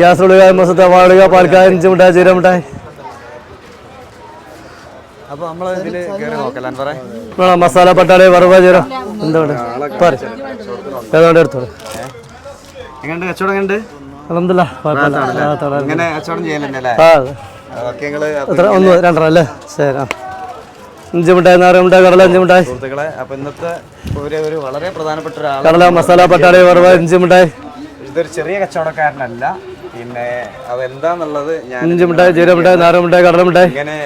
Gas ഉള്ളുക മസത്തെ വാഴുക പാൽക്കായ അഞ്ച് മിഠായി ചീര മിഠായി. മസാല പട്ടാളി വറവ ചീര. എന്താണ് ഏതാണ്ട് എടുത്തോളൂ. ഒന്ന് രണ്ടെണ്ണം അല്ലേ? ശരി ആ. അഞ്ച് മിഠായി നാല് മിഠായി കടല അഞ്ച് മിഠായി. കടല മസാല പട്ടാളി വറവ അഞ്ച് മിഠായി. ഇതൊരു ചെറിയ കച്ചവടക്കാരനല്ല. പിന്നെ അതെന്താന്നുള്ളത് ഞാൻ അഞ്ച് മിഠായി ചീര മിഠായി നാല് മിഠായി കടല മിഠായി. ഇങ്ങനെ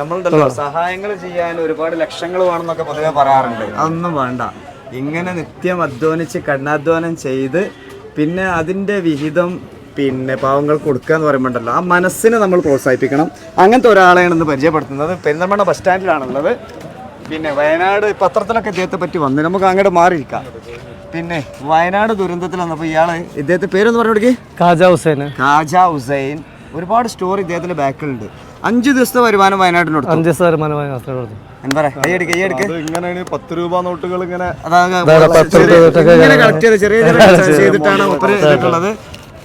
നമ്മളുണ്ടല്ലോ സഹായങ്ങൾ ചെയ്യാൻ ഒരുപാട് ലക്ഷങ്ങൾ വേണമെന്നൊക്കെ പൊതുവെ പറയാറുണ്ട്. അതൊന്നും വേണ്ട. ഇങ്ങനെ നിത്യം അധ്വാനിച്ച് കഠിനാധ്വാനം ചെയ്ത് പിന്നെ അതിന്റെ വിഹിതം പിന്നെ പാവങ്ങൾ കൊടുക്കുക എന്ന് പറയുമ്പോണ്ടല്ലോ ആ മനസ്സിനെ നമ്മൾ പ്രോത്സാഹിപ്പിക്കണം. അങ്ങനത്തെ ഒരാളെയാണ് ഇന്ന് പരിചയപ്പെടുത്തുന്നത്. പെരിന്തൽമണ്ണ ബസ് സ്റ്റാൻഡിലാണുള്ളത്. പിന്നെ വയനാട് പത്രത്തിലൊക്കെ ഇദ്ദേഹത്തെ പറ്റി വന്ന്. നമുക്ക് അങ്ങോട്ട് മാറിയിരിക്കാം. പിന്നെ വയനാട് ദുരന്തത്തിൽ വന്നപ്പോൾ ഇയാൾ ഇദ്ദേഹത്തെ പേരൊന്ന് പറഞ്ഞു കൊടുക്കേ. കാജ ഹുസൈൻ കാജ ഹുസൈൻ. ഒരുപാട് സ്റ്റോറി ഇദ്ദേഹത്തിന്റെ ബാക്കിലുണ്ട്. അഞ്ചു ദിവസത്തെ വരുമാനം വയനാട്ടിനോട് അഞ്ച് ദിവസം വരുമാനം കൈയടിക്ക് ഇങ്ങനെയാണ് പത്ത് രൂപ നോട്ടുകൾ ഇങ്ങനെ ഇങ്ങനെ കളക്ട് ചെയ്ത് ചെറിയ ചെറിയ ചെയ്തിട്ടാണ് ഒപ്പര ചെയ്തിട്ടുള്ളത്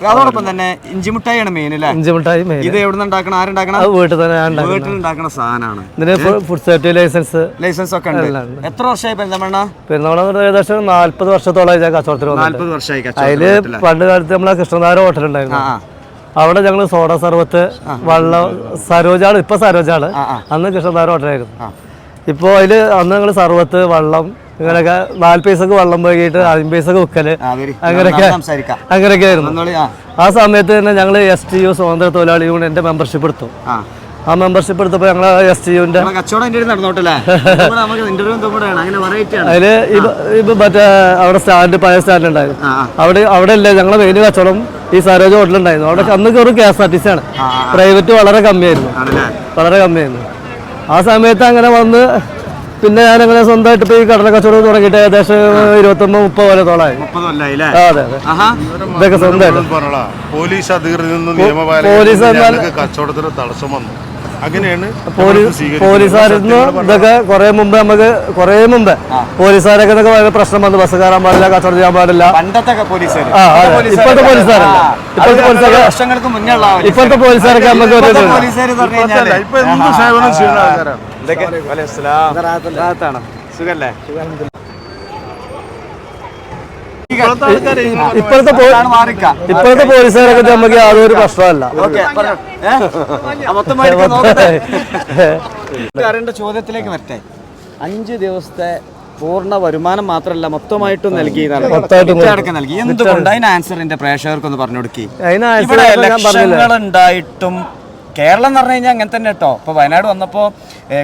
അതോടൊപ്പം തന്നെ ഇഞ്ചിമുട്ടായിയാണ് മെയിൻ അല്ലേ ഇഞ്ചിമുട്ടായി മെയിൻ ഇത് എവിടെ ഉണ്ടാക്കണം? ആരുണ്ടാക്കണം? വീട്ടിൽ തന്നെ വീട്ടിൽ ഉണ്ടാക്കുന്ന സാധനമാണ്. ഇതിന് ഫുഡ് സേഫ്റ്റി ലൈസൻസ് ലൈസൻസ് ഒക്കെ ഉണ്ട്. എത്ര വർഷമായി പെരുന്തമണ്ണ പെരുന്തമണ്ണ ഏകദേശം നാല്പത് വർഷത്തോളം ഞാൻ കച്ചവടത്തിൽ നാല്പത് വർഷമായി അതിൽ പണ്ട് കാലത്ത് നമ്മളെ കൃഷ്ണനാര ഹോട്ടൽ ഉണ്ടായിരുന്നു. അവിടെ ഞങ്ങൾ സോഡ സർവത്ത് വെള്ളം സരോജാണ് ഇപ്പൊ സരോജാണ്. അന്ന് കൃഷ്ണനാര ഹോട്ടലായിരുന്നു ഇപ്പോൾ അതിൽ അന്ന് ഞങ്ങൾ സർവത്ത് വെള്ളം ഇങ്ങനെയൊക്കെ നാല് പൈസക്ക് വെള്ളം പോയിട്ട് അഞ്ചു പൈസക്ക് വിൽക്കൽ ആ വരി അങ്ങനെയൊക്കെ അങ്ങനെയൊക്കെ ആയിരുന്നു. ആ. സമയത്ത് തന്നെ ഞങ്ങൾ എസ് ടി യു സ്വതന്ത്ര തൊഴിലാളി യൂണിയന്റെ മെമ്പർഷിപ്പ് എടുത്തു. ആ. മെമ്പർഷിപ്പ് എടുത്തപ്പോൾ ഞങ്ങൾ എസ് ടി യുവിന്റെ അതിൽ ഇപ്പൊ മറ്റേ അവിടെ സ്റ്റാൻഡ് പഴയ സ്റ്റാൻഡ് ഉണ്ടായിരുന്നു. അവിടെ അവിടെ അല്ലേ ഞങ്ങളെ മെയിൻ കച്ചവടം ഈ സരോജ ഹോട്ടലുണ്ടായിരുന്നു അവിടെ അന്ന് കയറും K S R T C ആണ്. പ്രൈവറ്റ് വളരെ കമ്മിയായിരുന്നു. വളരെ കമ്മിയായിരുന്നു. ആ സമയത്ത് അങ്ങനെ വന്ന് പിന്നെ ഞാൻ അങ്ങനെ സ്വന്തമായിട്ട് ഇപ്പൊ ഈ കടല കച്ചവടം തുടങ്ങിയിട്ട് ഏകദേശം ഇരുപത്തൊമ്പത് മുപ്പത് കൊല്ലത്തോളമായി അതെ അതെ. ഇതൊക്കെ സ്വന്തമായിട്ട്. പറഞ്ഞോളാ. പോലീസ് അധികൃതരിൽ നിന്ന് കച്ചവടത്തിന് തടസ്സം വന്നു. അങ്ങനെയാണ് പോലീസുകാരിന്ന് ഇതൊക്കെ കുറെ മുമ്പ് നമുക്ക് കുറെ മുമ്പ് പോലീസുകാരൊക്കെ ഇതൊക്കെ വളരെ പ്രശ്നം വന്നു. ബസ് കയറാൻ പാടില്ല കച്ചവടം ചെയ്യാൻ പാടില്ല. ഇപ്പോഴത്തെ പോലീസുകാരല്ല. ഇപ്പോഴത്തെ പോലീസുകാരെ ഇപ്പോഴത്തെ പോലീസുകാരൊക്കെ നമുക്ക് ഇപ്പോഴത്തെ? സുഖല്ലേ പോലീസുകാരൊക്കെ നമുക്ക് യാതൊരു പ്രശ്നമല്ല ചോദ്യത്തിലേക്ക് വരട്ടെ. അഞ്ച് ദിവസത്തെ പൂർണ വരുമാനം മാത്രമല്ല മൊത്തമായിട്ടും നൽകി നൽകി. എന്തുകൊണ്ട് അതിന് ആൻസർ എന്റെ പ്രേക്ഷകർക്കൊന്ന് പറഞ്ഞു കൊടുക്കി? ഉണ്ടായിട്ടും കേരളം എന്ന് പറഞ്ഞു കഴിഞ്ഞാൽ അങ്ങനെ തന്നെ കേട്ടോ. ഇപ്പോൾ വയനാട് വന്നപ്പോൾ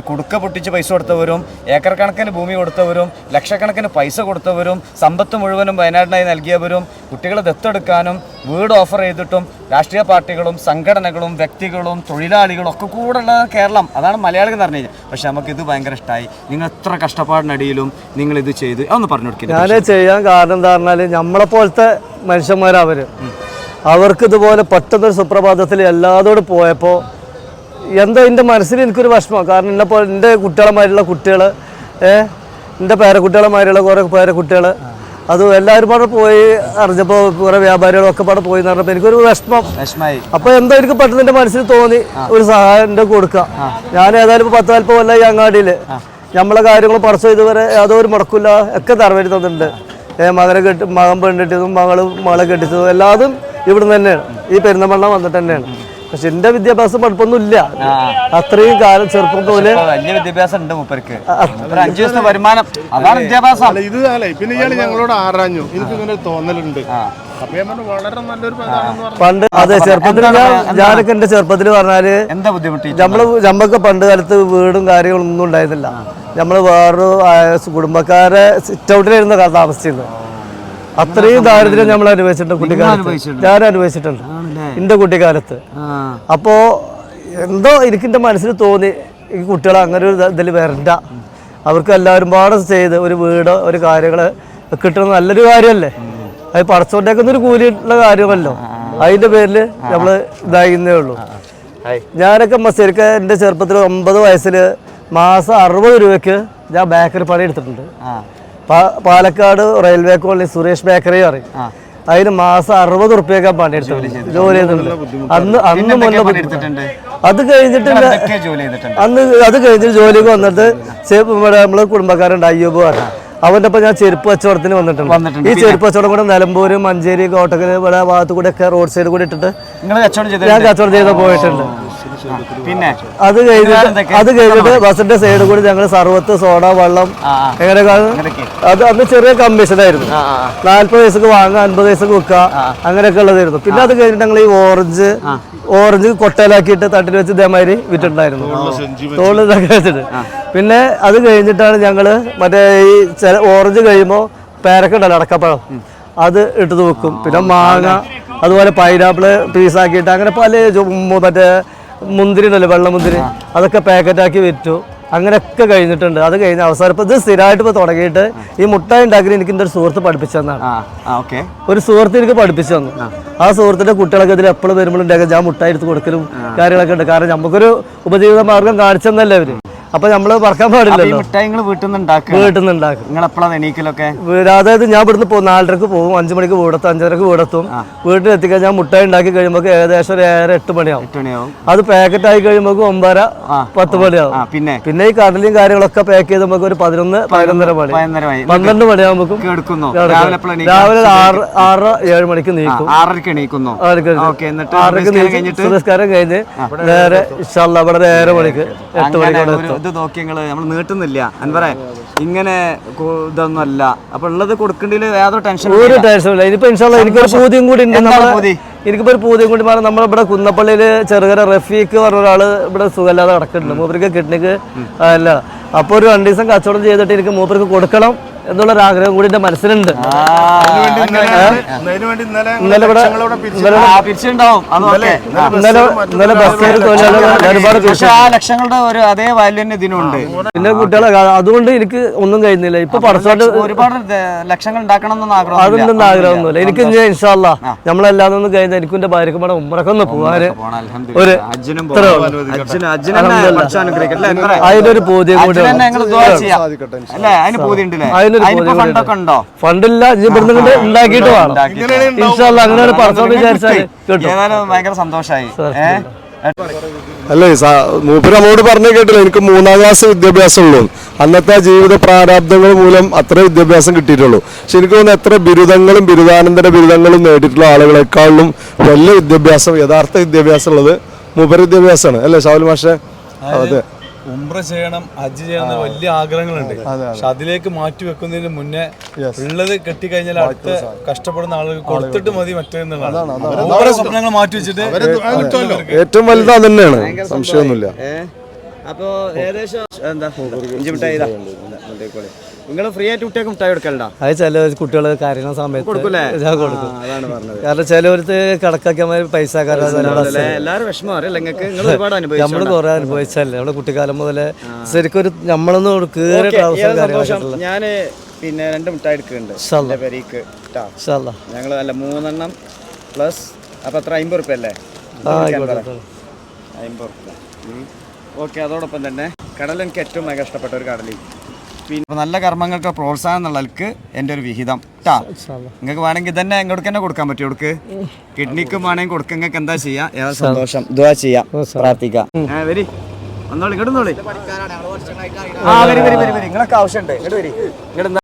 കുടുക്ക പൊട്ടിച്ച് പൈസ കൊടുത്തവരും ഏക്കർ കണക്കിന് ഭൂമി കൊടുത്തവരും ലക്ഷക്കണക്കിന് പൈസ കൊടുത്തവരും സമ്പത്ത് മുഴുവനും വയനാടിനായി നൽകിയവരും കുട്ടികളെ ദത്തെടുക്കാനും വീട് ഓഫർ ചെയ്തിട്ടും രാഷ്ട്രീയ പാർട്ടികളും സംഘടനകളും വ്യക്തികളും തൊഴിലാളികളും ഒക്കെ കൂടെ ഉള്ളത് കേരളം. അതാണ് മലയാളികൾ എന്ന് പറഞ്ഞു കഴിഞ്ഞാൽ. പക്ഷെ നമുക്ക് ഇത് ഭയങ്കര ഇഷ്ടമായി നിങ്ങൾ എത്ര കഷ്ടപ്പാടിനടിയിലും നിങ്ങൾ ഇത് ചെയ്ത് അതൊന്ന് പറഞ്ഞു കൊടുക്കുക ഞാൻ ചെയ്യാൻ കാരണം എന്താ പറഞ്ഞാൽ നമ്മളെ പോലത്തെ മനുഷ്യന്മാരവര്. അവർക്ക് ഇതുപോലെ പെട്ടെന്നൊരു സുപ്രഭാതത്തിൽ എല്ലാതോടും പോയപ്പോൾ എന്താ എന്റെ മനസ്സിൽ എനിക്കൊരു വിഷമം. കാരണം എന്റെ പോലെ എന്റെ കുട്ടികളമാരുള്ള കുട്ടികൾ ഏഹ് എന്റെ പേരക്കുട്ടികളമാരുള്ള കുറേ പേരക്കുട്ടികൾ അത് എല്ലാവരും പാടെ പോയി അറിഞ്ഞപ്പോൾ കുറേ വ്യാപാരികളൊക്കെ പാടെ പോയി എന്ന് പറഞ്ഞപ്പോൾ എനിക്കൊരു വിഷമം. വിഷമായി. എന്താ എന്തോ എനിക്ക് പെട്ടെന്ന് എന്റെ മനസ്സിൽ തോന്നി ഒരു സഹായം എന്റെ കൊടുക്കുക ഞാൻ ഏതായാലും ഇപ്പോൾ പത്ത് നാൽപ്പത് കൊല്ലം ഈ അങ്ങാടിയിൽ നമ്മളെ കാര്യങ്ങൾ പറച്ചു ഇതുവരെ യാതൊരു മുടക്കില്ല ഒക്കെ തറവേറ്റി തന്നിട്ടുണ്ട്. മകനെ കെട്ടി മകൻ പെണ്ണിട്ടതും മകൾ മകളെ കെട്ടിച്ചതും എല്ലാതും ഇവിടുന്ന് തന്നെയാണ്. ഈ പെരുന്തമണ്ണ വന്നിട്ട് തന്നെയാണ്. പക്ഷെ എന്റെ വിദ്യാഭ്യാസം പഠിപ്പൊന്നും ഇല്ല അത്രയും കാലം ചെറുപ്പം പോലെ വലിയ വിദ്യാഭ്യാസം ഉണ്ട് മൂപ്പർക്ക്. ഒരു അഞ്ചു ദിവസം വരുമാനം. അതാണ് വിദ്യാഭ്യാസം. അല്ല ഇത് അല്ല? പിന്നെ ഇയാൾ ഞങ്ങളോട് ആറാഞ്ഞു എനിക്ക് ഇങ്ങനെ തോന്നലുണ്ട്. അപ്പൊ വളരെ നല്ലൊരു പദാണെന്ന് പറഞ്ഞു. പണ്ട് അതെ ചെറുപ്പത്തിൽ ഞാൻ ഞാനൊക്കെ എന്റെ ചെറുപ്പത്തിൽ പറഞ്ഞാൽ എന്താ ബുദ്ധിമുട്ട് നമ്മൾ നമ്മക്ക് പണ്ട് കാലത്ത് വീടും കാര്യങ്ങളൊന്നും ഉണ്ടായിരുന്നില്ല. നമ്മൾ വേറൊരു കുടുംബക്കാരെ സിറ്റ് ഔട്ടിലായിരുന്നു താമസിച്ചിരുന്നത്. അത്രയും ദാരിദ്ര്യം നമ്മൾ അനുഭവിച്ചിട്ടുണ്ട് കുട്ടിക്കാലത്ത്? ഞാൻ അനുഭവിച്ചിട്ടുണ്ട് എന്റെ കുട്ടിക്കാലത്ത്. അപ്പോ എന്തോ എനിക്ക് എന്റെ മനസ്സിൽ തോന്നി ഈ കുട്ടികൾ അങ്ങനെ ഒരു ഇതിൽ വരണ്ട. അവർക്ക് എല്ലാവരും പാടെ ചെയ്ത് ഒരു വീട് ഒരു കാര്യങ്ങൾ കിട്ടുന്ന നല്ലൊരു കാര്യമല്ലേ? അത് പടച്ചോണ്ടേക്കുന്ന ഒരു കൂലിയുള്ള കാര്യമല്ലോ. അതിന്റെ പേരിൽ നമ്മൾ ഇതായിരുന്നേ ഉള്ളൂ. ഞാനൊക്കെ മ- എന്റെ എന്റെ ചെറുപ്പത്തിൽ ഒമ്പത് വയസ്സിൽ മാസം അറുപത് രൂപയ്ക്ക് ഞാൻ ബേക്കറി പണി എടുത്തിട്ടുണ്ട്. Palakkad railway colony Suresh bakery പറയും. അതിന് മാസം അറുപത് റുപ്യൊക്കെ പണിയെടുത്തു ജോലി ചെയ്തിട്ടുണ്ട്. അന്ന് അന്ന് മുന്നേ പണി അത് കഴിഞ്ഞിട്ട് അന്ന് അത് കഴിഞ്ഞിട്ട് ജോലിക്ക് വന്നിട്ട് ഇവിടെ നമ്മൾ കുടുംബക്കാരുണ്ട് അയ്യൂബ് പറഞ്ഞു അവന്റെ ഒപ്പം ഞാൻ ചെരുപ്പ് കച്ചവടത്തിന് വന്നിട്ടുണ്ട്. ഈ ചെരുപ്പ് കച്ചവടം കൂടെ നിലമ്പൂര് മഞ്ചേരി കോട്ടക്കൽ ഇവിടെ ഭാഗത്തു കൂടെ ഒക്കെ റോഡ് സൈഡ് കൂടി ഇട്ടിട്ട് ഞാൻ കച്ചവടം ചെയ്ത് പോയിട്ടുണ്ട്. പിന്നെ അത് കഴിഞ്ഞിട്ട് അത് കഴിഞ്ഞിട്ട് ബസിന്റെ സൈഡ് കൂടി ഞങ്ങൾ സർവത്ത് സോഡ വെള്ളം. എങ്ങനെയൊക്കെ അത് അന്ന് ചെറിയ കമ്മീഷൻ ആയിരുന്നു. നാല്പത് വയസ്സൊക്കെ വാങ്ങുക അൻപത് വയസ്സക്ക് വിൽക്കുക അങ്ങനെയൊക്കെ ഉള്ളതായിരുന്നു. പിന്നെ അത് കഴിഞ്ഞിട്ട് ഞങ്ങൾ ഈ ഓറഞ്ച് ഓറഞ്ച് കൊട്ടയിലാക്കിയിട്ട് തട്ടിൽ വെച്ച് ഇതേമാതിരി വിറ്റിട്ടുണ്ടായിരുന്നു. തോളിൽ ഇതൊക്കെ വെച്ചിട്ട്. പിന്നെ അത് കഴിഞ്ഞിട്ടാണ് ഞങ്ങൾ മറ്റേ ഈ ചില ഓറഞ്ച് കഴിയുമ്പോൾ പേരക്ക ഉണ്ടല്ലോ അടക്കപ്പഴം അത് ഇട്ടത് വെക്കും. പിന്നെ മാങ്ങ അതുപോലെ പൈനാപ്പിൾ പീസാക്കിയിട്ട് അങ്ങനെ പല മറ്റേ മുന്തിരി ഉണ്ടല്ലോ വെള്ളമുന്തിരി അതൊക്കെ പാക്കറ്റാക്കി വിറ്റു. അങ്ങനെയൊക്കെ കഴിഞ്ഞിട്ടുണ്ട്. അത് കഴിഞ്ഞ അവസാനം ഇപ്പൊ ഇത് സ്ഥിരമായിട്ട് ഇപ്പൊ തുടങ്ങിയിട്ട് ഈ മുട്ടായി ഉണ്ടാക്കി എനിക്ക് എന്റെ ഒരു സുഹൃത്ത് പഠിപ്പിച്ചു തന്നാണ് ഒരു സുഹൃത്ത് എനിക്ക് പഠിപ്പിച്ചു തന്നു. ആ. സുഹൃത്തിന്റെ കുട്ടികളൊക്കെ ഇതിൽ എപ്പോഴും വരുമ്പോഴും ഞാൻ മുട്ടായി എടുത്ത് കൊടുക്കലും കാര്യങ്ങളൊക്കെ ഉണ്ട്. കാരണം നമുക്കൊരു ഉപജീവിത മാർഗം കാണിച്ചെന്നല്ലേ അവർ. അപ്പൊ നമ്മൾ പറക്കാൻ പാടില്ലല്ലോ. മിഠായി നിങ്ങൾ വീട്ടിൽ നിന്ന് ഉണ്ടാക്കുക. വീട്ടിൽ നിന്ന് ഉണ്ടാക്കും. നിങ്ങൾ എപ്പോഴാണ് എണീക്കലൊക്കെ അതായത് ഞാൻ ഇവിടുന്ന് പോകും നാലരക്ക് പോകും അഞ്ചു മണിക്ക് വീടത്തും അഞ്ചരക്ക് വീടത്തും. വീട്ടിലെത്തിക്കാൻ ഞാൻ മുട്ടായി ഉണ്ടാക്കി കഴിയുമ്പോൾ ഏകദേശം ഒരു ഏഴര എട്ട് മണിയാവും. അത് പാക്കറ്റ് ആയി കഴിയുമ്പോൾ ഒമ്പതര പത്ത് മണിയാവും. പിന്നെ? പിന്നെ ഈ കടലും കാര്യങ്ങളൊക്കെ പാക്ക് ചെയ്ത് നമുക്ക് ഒരു പതിനൊന്ന് പതിനൊന്നര മണി. പന്ത്രണ്ട് മണിയാകുമ്പോൾ രാവിലെ ആറ് ആറ് ഏഴ് മണിക്ക് നീക്കും. ആറരക്ക് എണീക്കുന്നു. ആറരക്ക് നീക്കും സുരസ്കാരം കഴിഞ്ഞ് നേരെ ഇൻഷാല്ലാ അവിടെ നേരെ മണിക്ക് എട്ട് അങ്ങനെ മണിക്ക് ഇത് നോക്കി ഞങ്ങൾ നമ്മൾ നീട്ടുന്നില്ല. അൻവറെ ഇങ്ങനെ ഇതൊന്നും അല്ല അപ്പൊ ഉള്ളത് കൊടുക്കേണ്ടതിൽ യാതൊരു ടെൻഷൻ ഒരു ടെൻഷൻ ഇല്ല. ഇനിയിപ്പോ ഇൻഷാല്ല എനിക്കൊരു പൂതിയും കൂടി ഉണ്ട്. നമ്മളെ? എനിക്കിപ്പോ ഒരു പൂതിയും കൂടി പറഞ്ഞാൽ നമ്മളിവിടെ കുന്നപ്പള്ളിയിൽ ചെറുകര റഫീഖ് പറഞ്ഞ ഒരാൾ ഇവിടെ സുഖമില്ലാതെ കിടക്കുന്നുണ്ട്. മൂപ്പർക്ക് കിഡ്നിക്ക് അല്ല അപ്പൊ ഒരു രണ്ടു ദിവസം കച്ചവടം ചെയ്തിട്ട് എനിക്ക് മൂപ്പർക്ക് കൊടുക്കണം. എന്നുള്ള ഒരു ആഗ്രഹം കൂടി എന്റെ മനസ്സിലുണ്ട് ഇന്നലെ ഇന്നലെ ഇവിടെ ലക്ഷങ്ങളോടെ. ഇന്നലെ ബസ്സിൽ ഒരുപാട് ഒരു അതേ വാല്യൂ തന്നെ ഇതിനുണ്ട്. പിന്നെ കുട്ടികളെ അതുകൊണ്ട് എനിക്ക് ഒന്നും കഴിയുന്നില്ല ഇപ്പൊ പടച്ചോട്ട് ഒരുപാട് ലക്ഷങ്ങൾ ഉണ്ടാക്കണം എന്നൊന്നും ആഗ്രഹം അതൊന്നും ആഗ്രഹമൊന്നുമില്ല. എനിക്ക് ഇൻഷാല്ല നമ്മളെല്ലാം ഒന്നും കഴിഞ്ഞാൽ എനിക്കും എന്റെ ഭാര്യക്കും കൂടെ ഉമ്മറക്കൊന്ന് പോകാന് ഒരു അതിന്റെ ഒരു കൂടി അല്ലേ? അതിന് ഫണ്ടൊക്കെ ഉണ്ടോ. ഫണ്ടില്ല ഇവിടുന്ന് ഉണ്ടാക്കിയിട്ട് വേണം. ഇൻഷാല്ല ഏതായാലും ഭയങ്കര അല്ലേ മൂപ്പര് നമ്മോട് പറഞ്ഞു കേട്ടില്ല എനിക്ക് മൂന്നാം ക്ലാസ് വിദ്യാഭ്യാസം ഉള്ളൂ അന്നത്തെ ജീവിത പ്രാരാബ്ദങ്ങൾ മൂലം അത്ര വിദ്യാഭ്യാസം കിട്ടിയിട്ടുള്ളൂ. പക്ഷെ എനിക്ക് തോന്നുന്നു എത്ര ബിരുദങ്ങളും ബിരുദാനന്തര ബിരുദങ്ങളും നേടിയിട്ടുള്ള ആളുകളെക്കാളും വലിയ വിദ്യാഭ്യാസം യഥാർത്ഥ വിദ്യാഭ്യാസം ഉള്ളത് മൂപ്പര് വിദ്യാഭ്യാസമാണ്. അല്ലേ ഷാവുൽ മാഷെ? അതെ. ഉംറ ചെയ്യണം ഹജ്ജ് ചെയ്യണം എന്ന് വലിയ ആഗ്രഹങ്ങളുണ്ട്. പക്ഷെ അതിലേക്ക് മാറ്റി വെക്കുന്നതിന് മുന്നേ ഉള്ളത് കെട്ടിക്കഴിഞ്ഞാൽ അടുത്ത കഷ്ടപ്പെടുന്ന ആളുകൾ കൊടുത്തിട്ട് മതി മറ്റേന്നുള്ളതാണ്. സ്വപ്നങ്ങൾ മാറ്റി വെച്ചിട്ട് ഏറ്റവും വലുത്. അത് തന്നെയാണ്. സംശയമൊന്നുമില്ല. അപ്പോ ഏകദേശം എന്താ? നിങ്ങൾ ഫ്രീ ആയിട്ട് കുട്ടികൾക്ക് മിഠായി കൊടുക്കലുണ്ടോ? അത് ചില കുട്ടികൾ കാര്യങ്ങൾ സമയത്ത് കൊടുക്കൂലേ? കൊടുക്കും. അതാണ് പറഞ്ഞത്. കാരണം ചിലവർക്ക് കണക്കാക്കിയമാര് പൈസ നമ്മൾ എല്ലാവരും വിഷമം അറിയില്ല? നിങ്ങൾക്ക് നിങ്ങൾ ഒരുപാട് അനുഭവിച്ചു നമ്മൾ കുറെ അനുഭവിച്ചല്ലേ നമ്മുടെ കുട്ടിക്കാലം മുതലേ ശരിക്കും ഒരു നമ്മളൊന്നും കാര്യങ്ങളൊക്കെ ഞാൻ പിന്നെ രണ്ട് മിഠായി എടുക്കുന്നുണ്ട് പെരീക്ക്. ഞങ്ങൾ അല്ല മൂന്നെണ്ണം പ്ലസ് അപ്പൊ അത്ര അമ്പത് റുപ്യ അല്ലേ? അമ്പത് റുപ്യ. ഓക്കെ അതോടൊപ്പം തന്നെ കടൽ എനിക്ക് ഏറ്റവും ഭയങ്കര ഇഷ്ടപ്പെട്ട ഒരു കടലിൽ പിന്നെ നല്ല കർമ്മങ്ങൾക്ക് പ്രോത്സാഹനം എന്നുള്ളവർക്ക് എന്റെ ഒരു വിഹിതം. ട്ടാ നിങ്ങൾക്ക് വേണമെങ്കിൽ തന്നെ ഇങ്ങോട്ട് തന്നെ കൊടുക്കാൻ പറ്റും ഇവിടുക്ക് കിഡ്നിക്കും വേണമെങ്കിൽ കൊടുക്കുക നിങ്ങൾക്ക് എന്താ ചെയ്യാ? ഏതാ സന്തോഷം. ദുവാ ചെയ്യാം. പ്രാർത്ഥിക്കാം. വരി. വന്നോളി ഇങ്ങോട്ട് വന്നോളി. ആ വരി വരി വരി വരി. നിങ്ങളൊക്കെ ആവശ്യമുണ്ട്. ഇങ്ങോട്ട് വരി. ഇങ്ങോട്ട്